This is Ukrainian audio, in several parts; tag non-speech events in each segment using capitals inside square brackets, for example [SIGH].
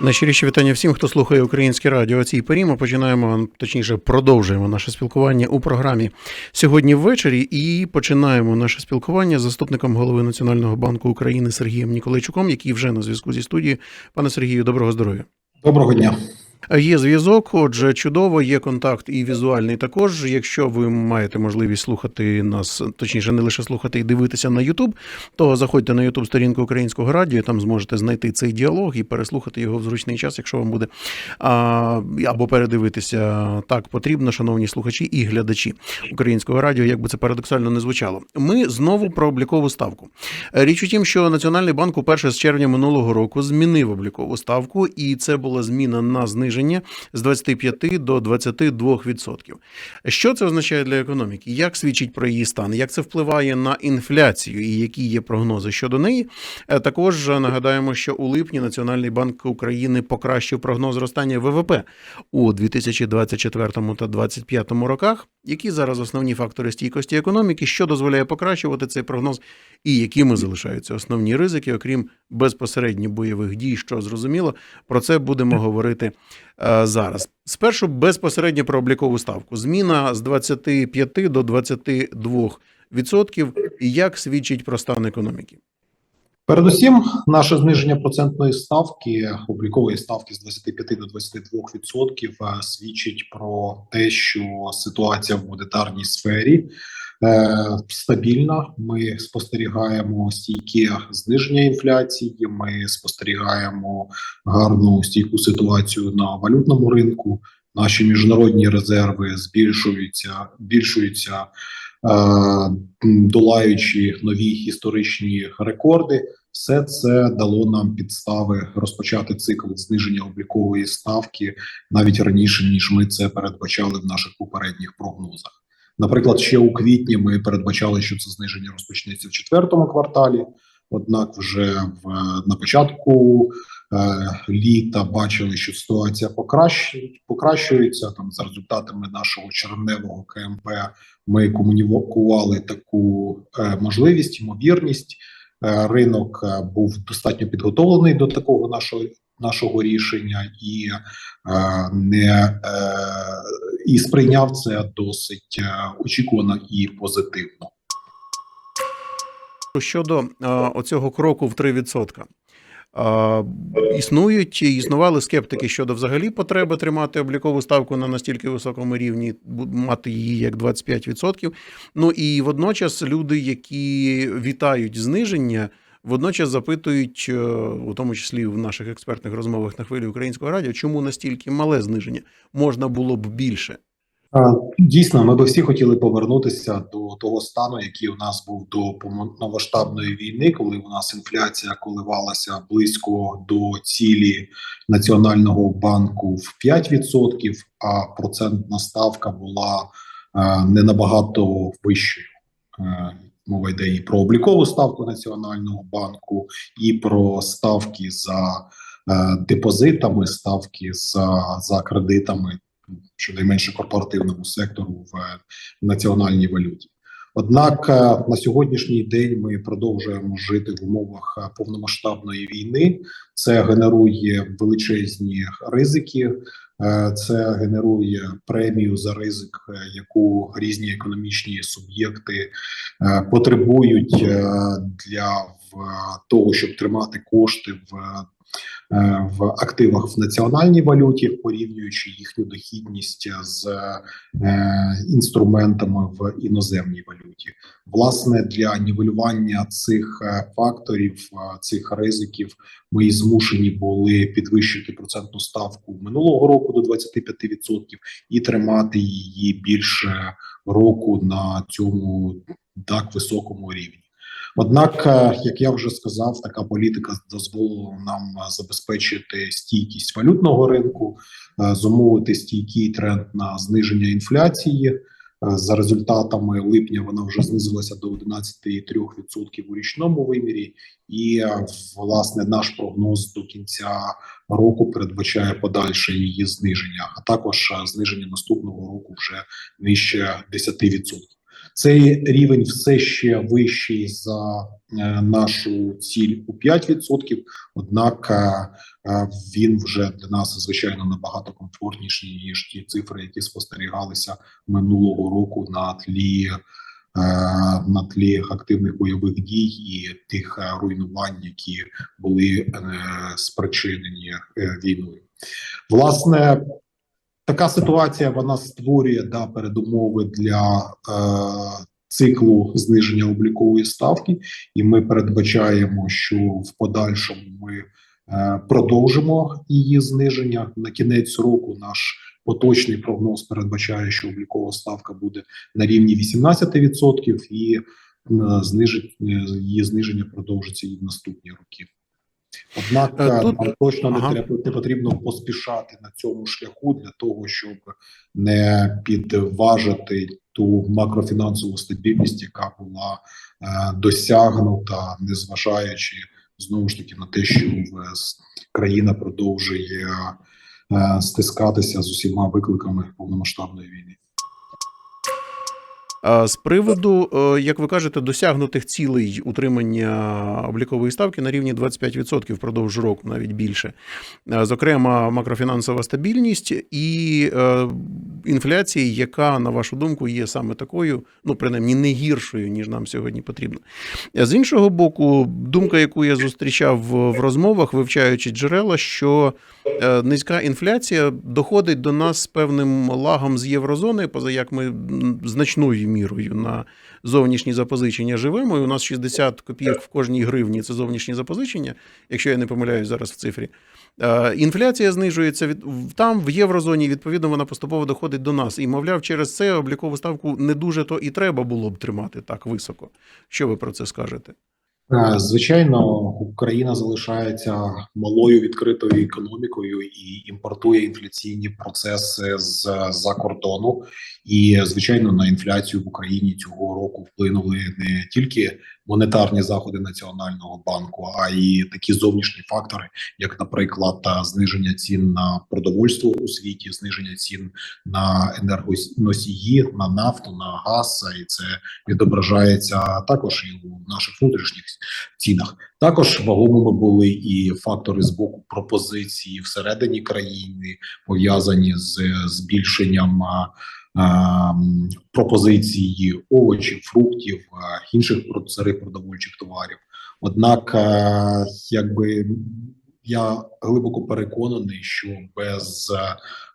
Найщиріші вітання всім, хто слухає українське радіо. Цій порі ми починаємо, точніше, продовжуємо наше спілкування у програмі сьогодні ввечері і починаємо наше спілкування з заступником голови Національного банку України Сергієм Ніколайчуком, який вже на зв'язку зі студією. Пане Сергію, доброго здоров'я. Доброго дня. Є зв'язок, отже, чудово, є контакт і візуальний також. Якщо ви маєте можливість слухати нас, точніше, не лише слухати і дивитися на Ютуб, то заходьте на Ютуб сторінку українського радіо, там зможете знайти цей діалог і переслухати його в зручний час, якщо вам буде або передивитися так потрібно, шановні слухачі і глядачі українського радіо, як би це парадоксально не звучало. Ми знову про облікову ставку. Річ у тім, що Національний банк уперше з червня минулого року змінив облікову ставку, і це була зміна на зниження з 25 до 22%. Що це означає для економіки? Як свідчить про її стан? Як це впливає на інфляцію і які є прогнози щодо неї? Е, Також нагадаємо, що у липні Національний банк України покращив прогноз зростання ВВП у 2024 та 2025 роках. Які зараз основні фактори стійкості економіки, що дозволяє покращувати цей прогноз, і якими залишаються основні ризики, окрім безпосередньо бойових дій, що зрозуміло, про це будемо говорити е, зараз. Спершу безпосередньо про облікову ставку. Зміна з 25 до 22 відсотків. Як свідчить про стан економіки? Передусім, наше зниження процентної ставки, облікової ставки з 25 до 22 відсотків е, свідчить про те, що ситуація в монетарній сфері е, стабільна. Ми спостерігаємо стійке зниження інфляції. Ми спостерігаємо гарну стійку ситуацію на валютному ринку. Наші міжнародні резерви збільшуються, збільшуються, долаючи нові історичні рекорди. Все це дало нам підстави розпочати цикл зниження облікової ставки навіть раніше ніж ми це передбачали в наших попередніх прогнозах. Наприклад, ще у квітні ми передбачали, що це зниження розпочнеться в четвертому кварталі. Однак, вже в на початку е, літа бачили, що ситуація покращує, покращується. Там за результатами нашого червневого КМП ми комунікували таку е, можливість, ймовірність. Е, ринок е, був достатньо підготовлений до такого нашого нашого рішення і е, не е, і сприйняв це досить е, очікувано і позитивно. Щодо е, оцього кроку в 3%. Існують і існували скептики щодо взагалі потреби тримати облікову ставку на настільки високому рівні, мати її як 25%. Ну і водночас люди, які вітають зниження, водночас запитують, е, у тому числі в наших експертних розмовах на хвилі українського радіо, чому настільки мале зниження можна було б більше. Е, Дійсно, ми би всі хотіли повернутися до того стану, який у нас був до повномасштабної війни, коли у нас інфляція коливалася близько до цілі Національного банку в 5%, а процентна ставка була е, не набагато вищою. Е, Мова йде і про облікову ставку Національного банку, і про ставки за депозитами, ставки за, за кредитами щонайменше корпоративному сектору в національній валюті. Однак е, на сьогоднішній день ми продовжуємо жити в умовах е, повномасштабної війни. Це генерує величезні ризики, е, це генерує премію за ризик, е, яку різні економічні суб'єкти е, потребують е, для того, щоб тримати кошти в е, в активах в національній валюті, порівнюючи їхню дохідність з е, інструментами в іноземній валюті. Власне, для нівелювання цих е, факторів, е, цих ризиків, ми і змушені були підвищити процентну ставку минулого року до 25% і тримати її більше року на цьому так високому рівні. Однак, е, як я вже сказав, така політика дозволила нам е, забезпечити стійкість валютного ринку, е, зумовити стійкий тренд на зниження інфляції. За результатами липня вона вже знизилася до 11,3% у річному вимірі, і власне наш прогноз до кінця року передбачає подальше її зниження, а також зниження наступного року вже нижче 10%. Цей рівень все ще вищий за е, нашу ціль у 5%, однак е, е, він вже для нас звичайно набагато комфортніший ніж ті цифри, які спостерігалися минулого року на тлі на тлі активних бойових дій і тих руйнувань, які були спричинені війною. Власне, така ситуація вона створює да, передумови для е, циклу зниження облікової ставки, і ми передбачаємо, що в подальшому ми е, продовжимо її зниження на кінець року. Наш поточний прогноз передбачає, що облікова ставка буде на рівні 18% і е, знижить е, її зниження продовжиться і в наступні роки. Однак Е, е, тут- точно ага. не треба не потрібно поспішати на цьому шляху для того, щоб не підважити ту макрофінансову стабільність, яка була е, досягнута, незважаючи знову ж таки на те, що в- країна продовжує е, стискатися з усіма викликами повномасштабної війни. З приводу, е, як ви кажете, досягнутих цілей утримання облікової ставки на рівні 25% впродовж року, навіть більше. Е, Зокрема, макрофінансова стабільність і інфляція, яка, на вашу думку, є саме такою, ну принаймні не гіршою, ніж нам сьогодні потрібно. Е, З іншого боку, думка, яку я зустрічав в в розмовах, вивчаючи джерела, що е, низька інфляція доходить до нас з певним лагом з єврозони, поза як ми значною мірою на зовнішні запозичення живемо. І у нас 60 копійок в кожній гривні це зовнішні запозичення, якщо я не помиляюсь зараз в цифрі. Е, Інфляція знижується від там, в єврозоні. Відповідно, вона поступово доходить до нас. І, мовляв, через це облікову ставку не дуже то і треба було б тримати так високо. Що ви про це скажете? Е, Звичайно, Україна залишається малою відкритою економікою і імпортує інфляційні процеси з за кордону. І звичайно, на інфляцію в Україні цього року вплинули не тільки монетарні заходи національного банку, а й такі зовнішні фактори, як, наприклад, зниження цін на продовольство у світі, зниження цін на енергоносії, на нафту, на газ, і це відображається також і у наших внутрішніх цінах. Також вагомими були і фактори з боку пропозиції всередині країни, пов'язані з збільшенням пропозиції овочів, фруктів, інших сирих продовольчих товарів. Однак, якби я глибоко переконаний, що без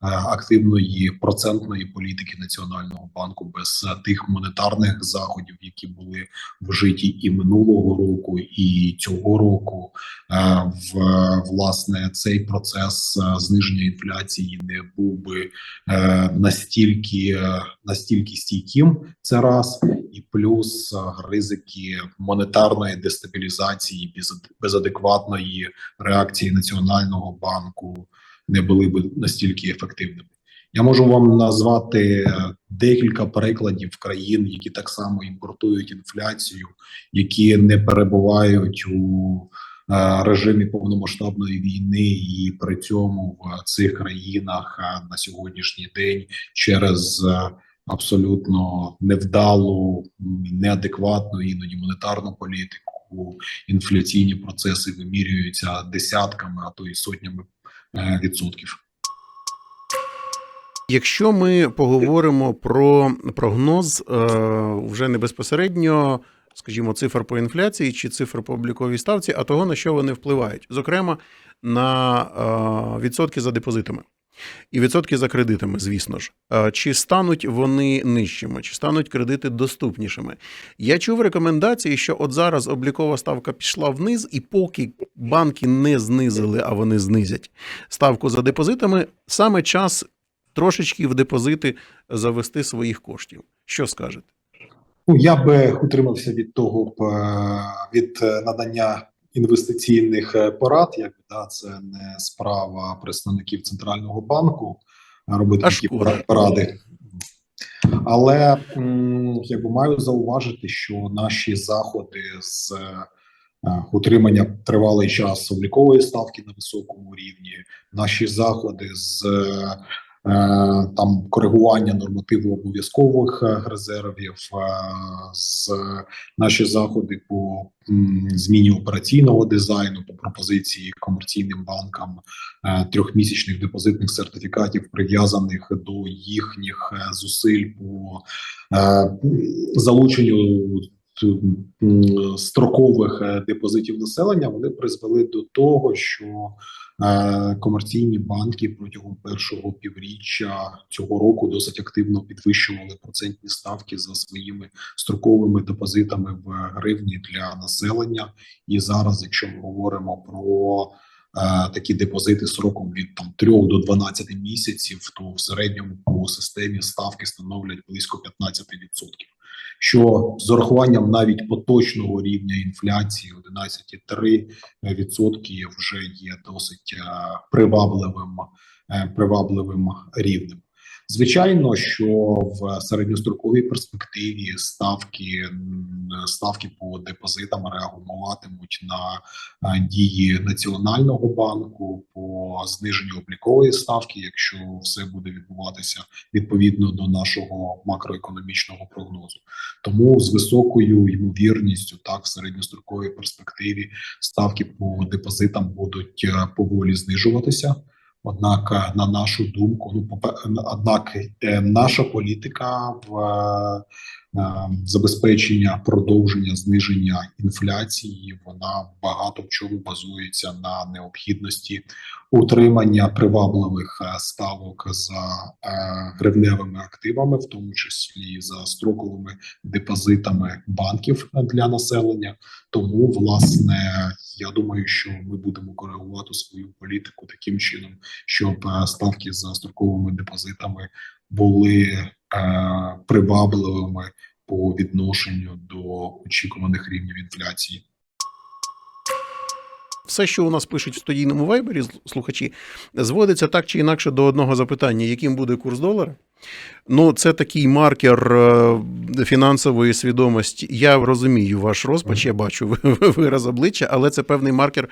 активної процентної політики національного банку, без е, тих монетарних заходів, які були вжиті і минулого року, і цього року, е, в власне цей процес е, зниження інфляції не був би е, настільки е, настільки стійким. Це раз, і плюс е, ризики монетарної дестабілізації без адекватної реакції національного банку не були б настільки ефективними. Я можу вам назвати е, декілька прикладів країн, які так само імпортують інфляцію, які не перебувають у е, режимі повномасштабної війни, і при цьому в цих країнах е, на сьогоднішній день через абсолютно невдалу, неадекватну іноді монетарну політику, інфляційні процеси вимірюються десятками, а то й сотнями. Якщо ми поговоримо про прогноз е, вже не безпосередньо, скажімо, цифр по інфляції чи цифр по обліковій ставці, а того, на що вони впливають, зокрема на е, відсотки за депозитами. І відсотки за кредитами, звісно ж. Чи стануть вони нижчими, чи стануть кредити доступнішими? Я чув рекомендації, що от зараз облікова ставка пішла вниз, і поки банки не знизили, а вони знизять ставку за депозитами, саме час трошечки в депозити завести своїх коштів. Що скажете? Ну, я би утримався від того б е, від е, надання інвестиційних е, порад. Якби да, це не справа представників центрального банку е, робити такі поради. Але якби маю зауважити, що наші заходи з е, утримання тривалий час облікової ставки на високому рівні, наші заходи з там коригування нормативу обов'язкових е, резервів, е, з наші заходи по зміні операційного дизайну, по пропозиції комерційним банкам е, трьохмісячних депозитних сертифікатів, прив'язаних до їхніх е, зусиль по е, залученню строкових е, депозитів населення, вони призвели до того, що е, комерційні банки протягом першого півріччя цього року досить активно підвищували процентні ставки за своїми строковими депозитами в гривні для населення. І зараз, якщо ми говоримо про е, такі депозити сроком від там 3 до 12 місяців, то в середньому по системі ставки становлять близько 15%. Що з урахуванням навіть поточного рівня інфляції 11,3% вже є досить е, привабливим, е, привабливим рівнем. Звичайно, що в середньостроковій перспективі ставки ставки по депозитам реагуватимуть на е, дії Національного банку по зниженню облікової ставки, якщо все буде відбуватися відповідно до нашого макроекономічного прогнозу. Тому з високою ймовірністю, так в середньостроковій перспективі ставки по депозитам будуть е, поволі знижуватися. Однак, е, на нашу думку, ну однак е, наша політика в е, забезпечення продовження зниження інфляції, вона багато в чому базується на необхідності утримання привабливих е, ставок за е, гривневими активами, в тому числі за строковими депозитами банків для населення. Тому, власне, я думаю, що ми будемо коригувати свою політику таким чином, щоб е, ставки за строковими депозитами були привабливими по відношенню до очікуваних рівнів інфляції. Все, що у нас пишуть в студійному вайбері, слухачі, зводиться так чи інакше до одного запитання: яким буде курс долара? Ну, це такий маркер е, фінансової свідомості. Я розумію ваш розпач, я бачу ви- ви- вираз обличчя, але це певний маркер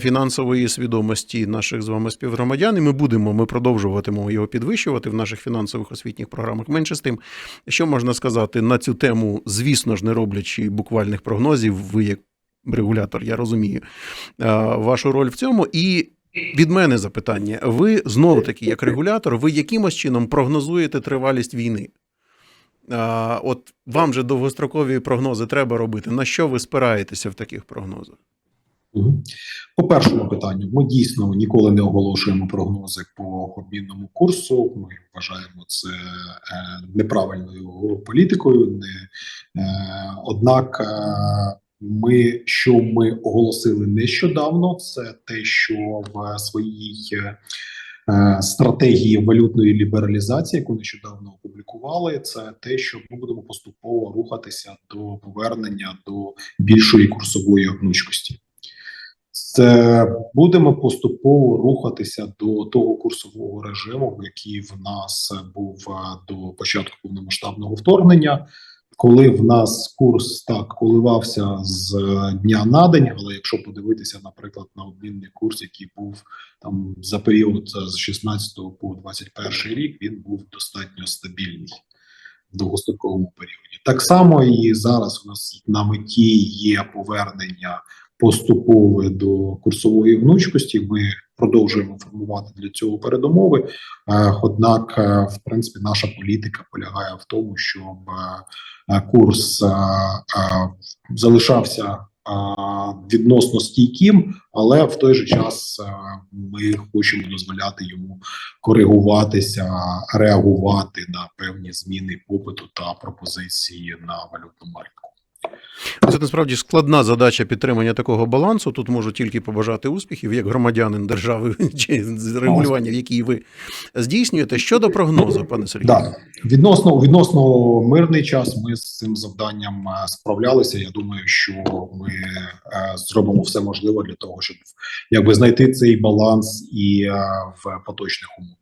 фінансової свідомості наших з вами співгромадян. І ми будемо, ми продовжуватимемо його підвищувати в наших фінансових освітніх програмах. Менше з тим, що можна сказати на цю тему, звісно ж, не роблячи буквальних прогнозів, ви як регулятор, я розумію е, вашу роль в цьому. І від мене запитання: ви знову таки, як регулятор, ви якимось чином прогнозуєте тривалість війни? А, От вам же довгострокові прогнози треба робити. На що ви спираєтеся в таких прогнозах? По першому питанню, ми дійсно ніколи не оголошуємо прогнози по обмінному курсу. Ми вважаємо це е, неправильною політикою. Е, однак, е, ми що ми оголосили нещодавно, це те, що в своїй е, е, стратегії валютної лібералізації, яку нещодавно опублікували, це те, що ми будемо поступово рухатися до повернення до більшої курсової гнучкості. Це будемо поступово рухатися до того курсового режиму, який в нас був е, до початку повномасштабного вторгнення, коли в нас курс так коливався з е, дня на день. Але якщо подивитися, наприклад, на обмінний курс, який був там за період е, з 16 по 21 рік, він був достатньо стабільний в довгостроковому періоді. Так само і зараз у нас на меті є повернення поступове до курсової гнучкості. Ми продовжуємо формувати для цього передумови. Е, Однак, е, в принципі, наша політика полягає в тому, щоб е, курс залишався відносно стійким, але в той же час ми хочемо дозволяти йому коригуватися, реагувати на певні зміни попиту та пропозиції на валютному ринку. Це насправді складна задача підтримання такого балансу. Тут можу тільки побажати успіхів як громадянин держави [LAUGHS] чи з регулювання, в якій ви здійснюєте. Щодо прогнозу, пане Сергію. Да. Відносно відносно мирний час ми з цим завданням е, справлялися. Я думаю, що ми е, зробимо все можливе для того, щоб якби знайти цей баланс і е, в поточних умовах.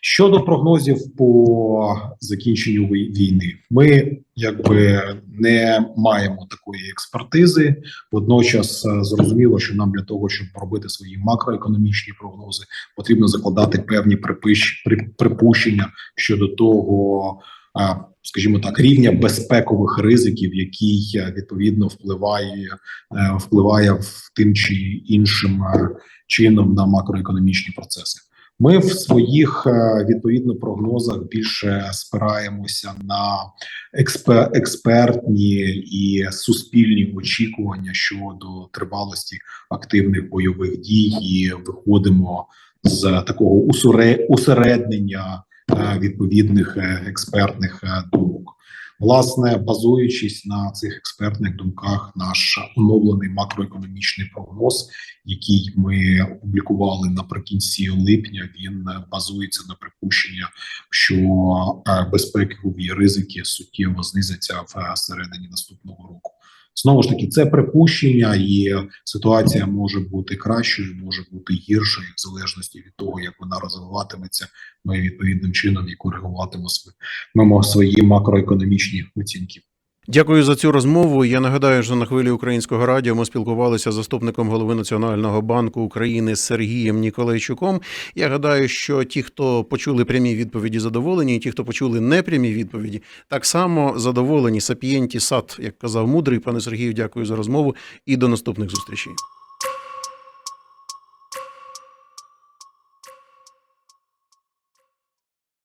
Щодо прогнозів по закінченню вій- війни, ми якби не маємо такої експертизи. Водночас е, зрозуміло, що нам для того, щоб робити свої макроекономічні прогнози, потрібно закладати певні припущення щодо того, е, скажімо так, рівня безпекових ризиків, який е, відповідно впливає, впливає в тим чи іншим чином на макроекономічні процеси. Ми в своїх е, відповідно прогнозах більше спираємося на експе- експертні і суспільні очікування щодо тривалості активних бойових дій, і виходимо з такого усереднення е, відповідних е, експертних думок. Власне, базуючись на цих експертних думках, наш оновлений макроекономічний прогноз, який ми опублікували наприкінці липня, він базується на припущення, що е, безпекові ризики суттєво знизяться в е, середині наступного року. Знову ж таки, це припущення, і ситуація може бути кращою, може бути гіршою, в залежності від того, як вона розвиватиметься. Ми відповідним чином і коригуватимемо свої, свої макроекономічні оцінки. Дякую за цю розмову. Я нагадаю, що на хвилі українського радіо ми спілкувалися з заступником голови Національного банку України Сергієм Ніколайчуком. Я гадаю, що ті, хто почули прямі відповіді, задоволені, і ті, хто почули непрямі відповіді, так само задоволені. Сапієнті сад, як казав мудрий. Пане Сергію, дякую за розмову і до наступних зустрічей.